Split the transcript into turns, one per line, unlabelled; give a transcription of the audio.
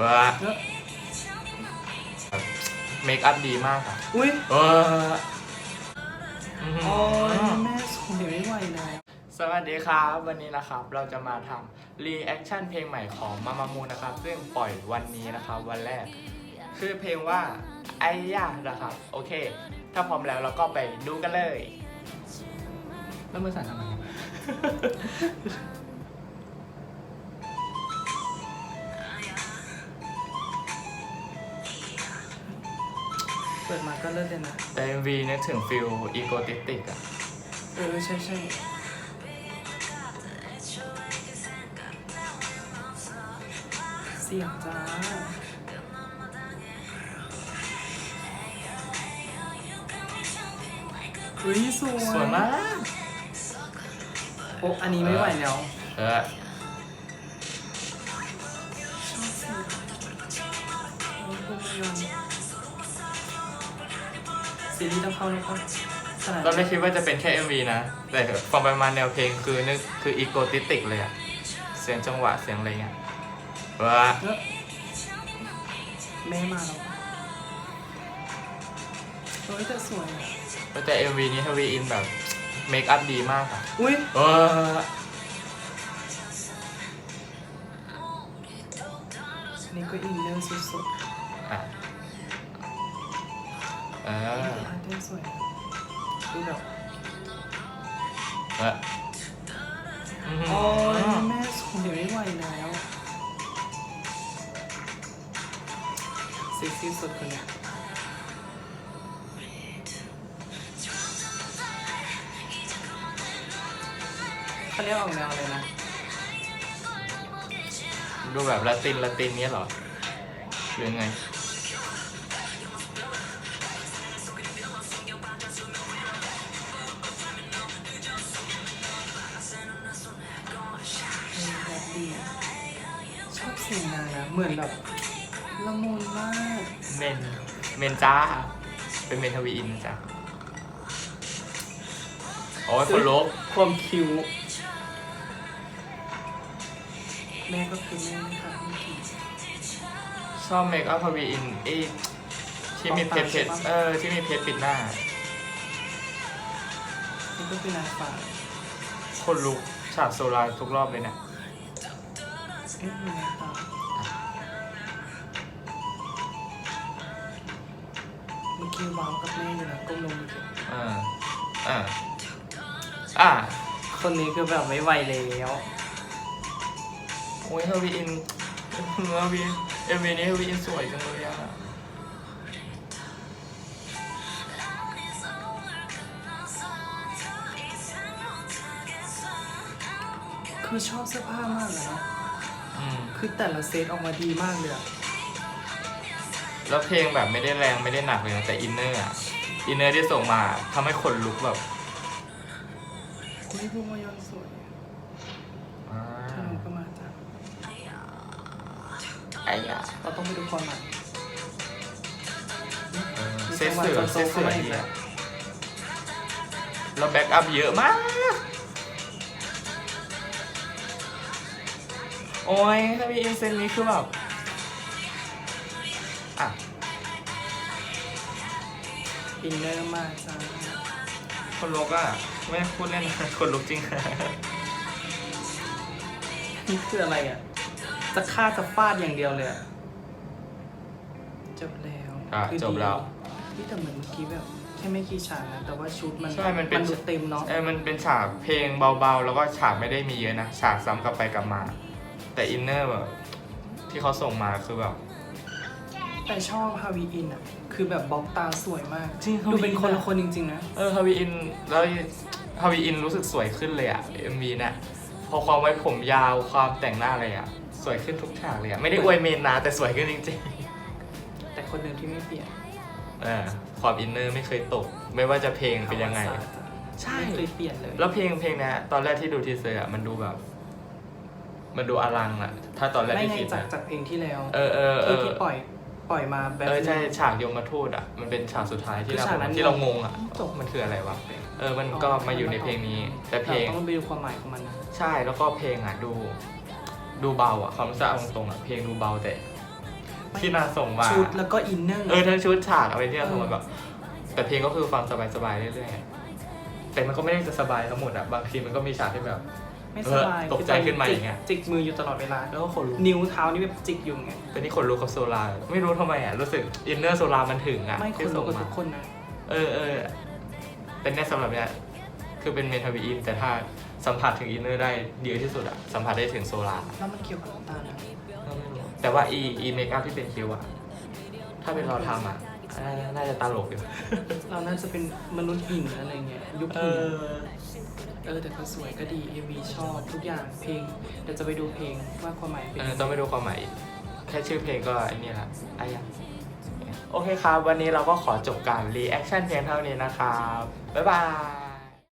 ว่า
เนอะ
เมคอัพดีมากอะ
อุ้ย
เอออื้อหื
โอ้ย
อ
แม่สวยไม่ไหวแล้ว
สวัสดีครับ วันนี้นะครับเราจะมาทำรีแอคชั่นเพลงใหม่ของมามามูนะครับ ซึ่งปล่อยวันนี้นะครับ วันแรกคือเพลงว่าไอ้ยานะครับ โอเค ถ้าพร้อมแล้วเราก็ไปดูกันเลย
แล้วมือสั่นทำไม ปิดมาก็เลิศเลยนะ
แต่ MV นึกถึงฟิลอีโกติติกอะ
เออใช่ใช่เสียงจ้าเฮ้ยสวย
สวยมาก
โอ้อันนี้ไม่ไหวแล้ว
เออ
ชอบสีโอ้ยคุณยน ซีรีส์ต้องเข้าแล้วก็ขนาด
ตอนแรกคิดว่าจะเป็นแค่ MV นะ แต่ฟังไปมาแนวเพลงคือนึกคืออีโกติติกเลยอะเสียงจังหวะเสียงอะไรเงี้ยว่า
เนอะแม่มาแล้วเฮ้ยแต่สวยอะ
แต่ MV นี้ทวีอินแบบเมคอัพดีมากอะ
อุ้ย
เออ
นี่ก็อินเนอร์สุด
อะเอ
ๆ
อ
อาร์เต้นสวยดูแบบ
เอออื้อหื
โอ้ย
อ
แม่สวยไม่ไหวแล้วเซ็กซี่สุดคนเนี้ยเขาเรียกออกแนวอะไรนะ
ดูแบบละตินละตินเนี้ยเหรอหรือไง
สียงนางนะเหมือนแบบละมุนมาก
เมน เมนจ้า เป็นเมนทวีอินจ้ะโอ้ยคนลุก
ความคิ้วแม่ก็คือแม่นะคะเมื่อกี้
ชอบเมคอัพทวีอินไอ้ที่มีเพชรเพชร
ใช่ปะ
เออ ที่มีเพชรปิดหน้า
นี่ก็คือนางฟ้า
คนลุกฉากโซลาร์ทุกรอบเลยเนี่ย
เอ๊ะมีนางฟ้าเมื่อกี้ว้าวกับแม่อยู่นะก้มลงมือกี้
อ่า อ่า อ่า
คนนี้คือแบบไม่ไหวแล้ว
โอ้ยเทวีอินเทวีเอ็มวีนี้ทวีอินสวยจังเลยอะ
คือชอบเสื้อผ้ามากเลยนะ
อืม
คือแต่ละเซตออกมาดีมากเลยอะ
แล้วเพลงแบบไม่ได้แรงไม่ได้หนักเลยนะแต่อินเนอร์อะอินเนอร์ที่ส่งมาทำให้คนลุกแบบ
คุยพูมายอนสวย
อ่า
ถ้าหนูก็มาจ้ะ
ไอ้ยะ
เราต้องไปดูความหมาย
เออเซตเสือเซตเสือดีอะแล้วแบ็กอัพเยอะมาก โอ้ยถ้ามีอินเซนนี้คือแบบอะ
อินเนอร์มากจ้า
คนลุกอะไม่พูดเล่นนะคนลุกจริง
นี่คืออะไรอะ จะฆ่าจะฟาดอย่างเดียวเลยอะ จบแล้ว
อะ
คือ
จบแล้ว
ดีที่แต่เหมือนเมื่อกี้แบบ แค่ไม่กี่ฉากนะแต่ว่าชุดมัน
ใช่มันเป็น
ดูเต็มเนาะ
เออมันเป็นฉากเพลงเบาๆ แล้วก็ฉากไม่ได้มีเยอะนะ ฉากซ้ำกลับไปกลับมา แต่อินเนอร์แบบ ที่เขาส่งมาคือแบบ
แต่ชอบฮาวีอินอะ คือแบบบล็อกตาสวยมาก
จริง
ดูเป็นคน
ฮาวีอิน
ละ
อะ
คนจริง ๆ นะ
เออฮาวีอินแล้วฮาวีอินรู้สึกสวยขึ้นเลยอะเอ็มวีเนี่ยพอความไว้ผมยาวความแต่งหน้าอะไรอะสวยขึ้นทุกฉากเลยอะไม่ได้อวยเมนนะแต่สวยขึ้นจริง
แต่คนเดิมที่ไม่เปลี่ยน
ๆเออความอินเนอร์ไม่เคยตก ไม่ว่าจะเพลงเป็นยังไง
อวสานจ้ะ
ใช่
ไม่เคยเปลี่ยนเลย
แล้วเพลงเพลงเนี้ยตอนแรกที่ดูทีเซอร์อะมันดูแบบ มันดูอลังอะถ้าตอนแรก
ไม่
ที่
ไง
คิด
จาก
นะ
จากเพลงที่แล้ว
เออเออเอ
ที่
อ
ที่ปล่อยปล่อยมาแบบ
เออใช่ฉากยมมาทูตอะมันเป็นฉากสุดท้ายที่
คือ
เรา
ฉากนั้น
ที่เรางงอะ
จบ
มันคืออะไรวะเออมันก็มาอยู่ในเพลงนี้ แต่เพลง
ราต้องไปดูความหมายของมันนะ
ใช่แล้วก็เพลงอะดู ดูเบาอะความรู้สึกเอาตรงๆอะเพลงดูเบาแต่ ที่นางส่งมา
ชุดแล้วก็อินเนอร์
เออทั้งชุดฉากอะไรที่นางส่งมา
เออ
แบบแต่เพลงก็คือฟังสบายๆเรื่อยๆแต่มันก็ไม่ได้จะสบายทั้งหมดอะบางทีมันก็มีฉากที่แบบ
ไม่สบาย
เออตกใจขึ้นมาอย่างเงี้ย
จิกมืออยู่ตลอดเวลา
แล้วก็ขนลุก
นิ้วเท้านี่แบบจิกอยู่ไง
เป็นนี่ขนลุกกับโซลาร์ไม่รู้ทำไมอะรู้สึกอินเนอร์โซลาร์มันถึงอะ
ไม่ค
ที่
นลุ
ส่
ก
ง
กับ
มา
ทุกคนนะ
เออเออเป็นแน่สำหรับเนี่ยคือเป็นเมทาวีอิน แต่ถ้าสัมผัสถึงอินเนอร์ได้เยอะที่สุดอะสัมผัสได้ถึงโซลาร์
แล้วมันเกี่ยวกับน้ำตาลนะ
แต่ว่าอีอีเมคอัพที่เป็นคิ้วอะถ้าเป็นเราทำอะ น่าน่าจะตลกอยู่
เราน่าจะเป็นมนุษย์หินอะไรเงี้ยยุค
เอ
หิน
อ
เออแต่ก็สวยก็ดี MV ชอบทุกอย่างเพลงเดี๋ยวจะไปดูเพลงว่าความหมายเป็น
เอ
ยัง
อ
ไง
ต้องไปดูความหมายอีกแค่ชื่อเพลงก็ไอ้นี่ละไอ้ยังโอเคครับ วันนี้เราก็ขอจบการรีแอคชั่นเพียงเท่านี้นะครับ บ๊ายบาย